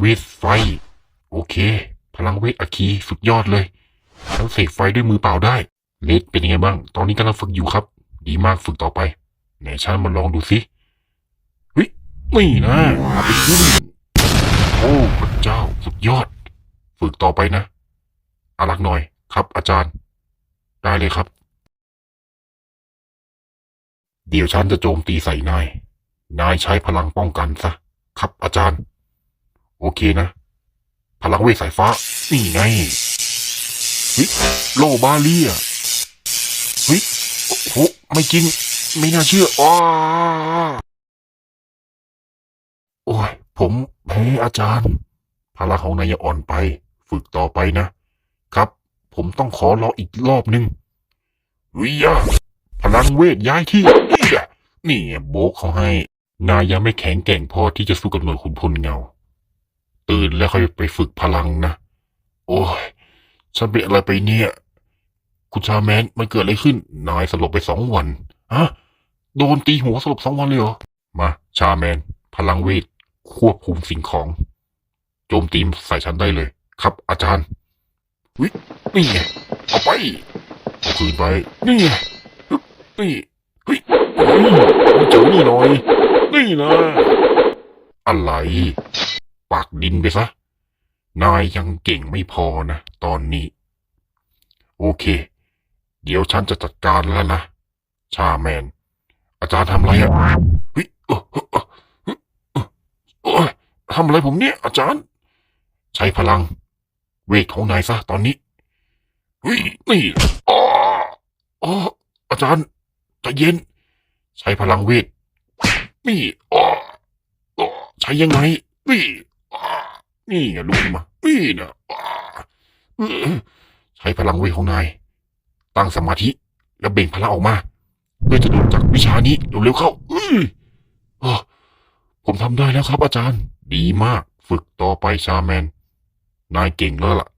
เวทไฟ โอเค พลังเวทอาคีสุดยอดเลยฉันเสกไฟด้วยมือเปล่าได้ เลดเป็นยังไงบ้าง ตอนนี้กำลังฝึกอยู่ครับ ดีมากฝึกต่อไปไหนฉันมาลองดูสิเฮ้ยนี่นะเอาไปขึ้นโอ้พระเจ้าสุดยอด ฝึกต่อไปนะอารักหน่อยครับ อาจารย์ ได้เลยครับ เดี๋ยวฉันจะโจมตีใส่นาย นายใช้พลังป้องกันซะ ครับอาจารย์ โอเคนะ พลังเวทสายฟ้า นี่ไงเฮ้ยโลบาเลียเฮ้ยโอ้โหไม่จริง ไม่น่าเชื่ออ้าโอ้ย ผมแพ้อาจารย์ พลังของนายอ่อนไป ฝึกต่อไปนะ ครับ ผมต้องขอรออีกรอบนึงวิยาพลังเวทย้ายที่นี่นี่โบกเขาให้ นายยังไม่แข็งแกร่งพอที่จะสู้กับหน่วยขุนพลเงา ตื่นแล้วค่อยไปฝึกพลังนะ โอ้ยฉันเป็นอะไรไปเนี่ย คุณชาแมนมันเกิดอะไรขึ้น นายสลบไปสองวันฮะโดนตีหัวสลบสองวันเลยเหรอ มา ชาแมน พลังเวท ควบคุมสิ่งของ โจมตีใส่ฉันได้เลย ครับ อาจารย์ วินี่ไงเอาไปเอาคืนไป นี่ไงนี่เฮ้ยเฮ้ยเอาเจอนี่หน่อย นี่นะ อะไร ปากดินไปซะ นายยังเก่งไม่พอนะ ตอนนี้ โอเค เดี๋ยวฉันจะจัดการแล้วนะ ชาแมน อาจารย์ทำอะไรอะเฮ้ยทำอะไรผมเนี่ย อาจารย์ ใช้พลัง เวทของนายซะตอนนี้เฮ้ยนี่อ๋ออ๋ออาจารย์ใจเย็น ใช้พลังเวทนี่อ๋ออ๋อใช้ยังไงนี่ อ๋อนี่ไงลุกมานี่นะใช้พลังเวทของนาย ตั้งสมาธิ แล้วเบ่งพลังออกมาเพื่อจะโดจากวิชานี้เร็วๆเข้าเอ้ยอ๋อผมทำได้แล้วครับอาจารย์ ดีมาก ฝึกต่อไปชาแมน นายเก่งแล้วล่ะ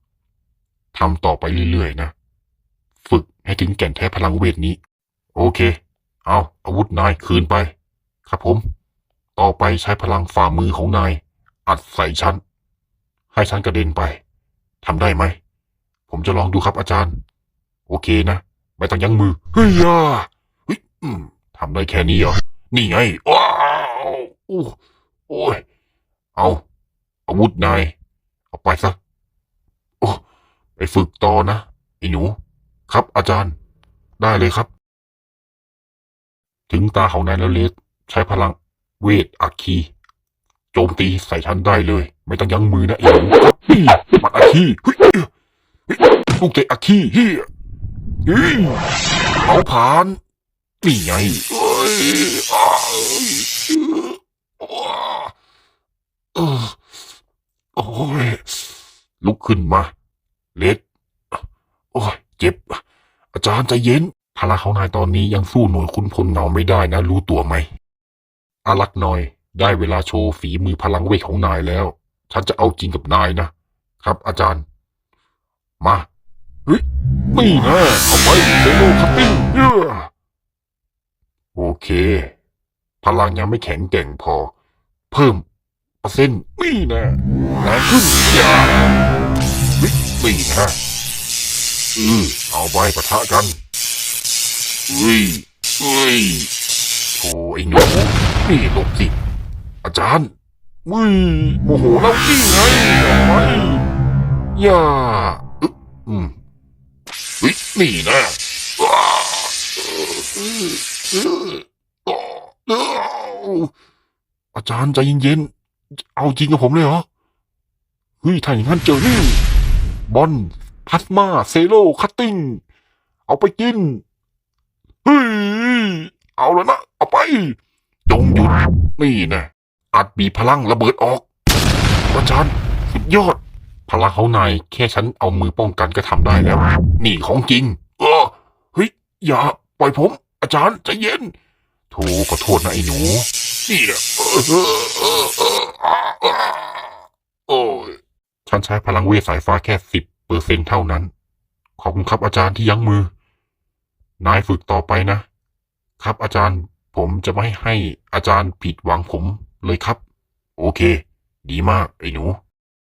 ทำต่อไปเรื่อยๆนะ ฝึกให้ถึงแก่นแท้พลังเวทนี้ โอเค เอาอาวุธนายคืนไป ครับผม ต่อไปใช้พลังฝ่ามือของนาย อัดใส่ฉัน ให้ฉันกระเด็นไปทำได้ไหม ผมจะลองดูครับอาจารย์ โอเคนะ ไม่ต้องยั้งมือ เฮ้ยอะเฮ้ยทำได้แค่นี้เหรอ นี่ไง ว้าวโอ้โอ้ย เอาอาวุธนาย เอาไปซะ โอ้ ไปฝึกต่อนะไอ้หนู ครับอาจารย์ ได้เลยครับ ถึงตาของนายแล้วเลสใช้พลังเวทอัคคี โจมตีใส่ฉันได้เลย ไม่ต้องยั้งมือนะไอ้หนูครับนี่มันอัคคีเฮ้ยลูกเตะอัคคีเฮียเฮ้ยเอาผ่านนี่ไงโอ้ยลุกขึ้นมา เล็ดโอ้ยเจ็บ อาจารย์ใจเย็นพลังของนายตอนนี้ยังสู้หน่วยคุณพลเงาไม่ได้นะ รู้ตัวไหมอารักหน่อย ได้เวลาโชว์ฝีมือพลังเวทของนายแล้ว ฉันจะเอาจริงกับนายนะ ครับอาจารย์ มาเฮ้ยนี่นะเอาไปเซโลคัตติ้งเยอโอเค พลังยังไม่แข็งแกร่งพอ เพิ่มเปอร์เซ็นต์นี่นะแรงขึ้นอย่าเฮ้ยนี่นะอือเอาไปปะทะกันเฮ้ยเฮ้ยโธ่ไอ้หนูนี่หลบสิ อาจารย์วิโมโหแล้วนี่ไงเอาไอย่าอืมเฮ้ยนี่นะออเออเออเอออาจารย์ใจเย็นๆ เอาจริงกับผมเลยเหรอ เฮ้ยถ้าอย่างนั้นเจอนี่ บอลพลาสมาเซโลคัตติ้ง เอาไปกิน เฮ้ย เอาแล้วนะ เอาไป จงหยุด นี่นะ อัดบีพลังระเบิดออกอาจารย์สุดยอด พลังเขานายแค่ฉันเอามือป้องกันก็ทำได้แล้ว นี่ของจริง เออเฮ้ยอย่าปล่อยผม อาจารย์ใจเย็นโถขอโทษนะไอ้หนูนี่นะเออเออเออเอออ่าอ่าโอ้ยฉันใช้พลังเวทสายฟ้าแค่สิบเปอร์เซ็นเท่านั้น ขอบคุณครับอาจารย์ที่ยั้งมือ นายฝึกต่อไปนะ ครับอาจารย์ผมจะไม่ให้อาจารย์ผิดหวังผม เลยครับ โอเค ดีมากไอ้หนู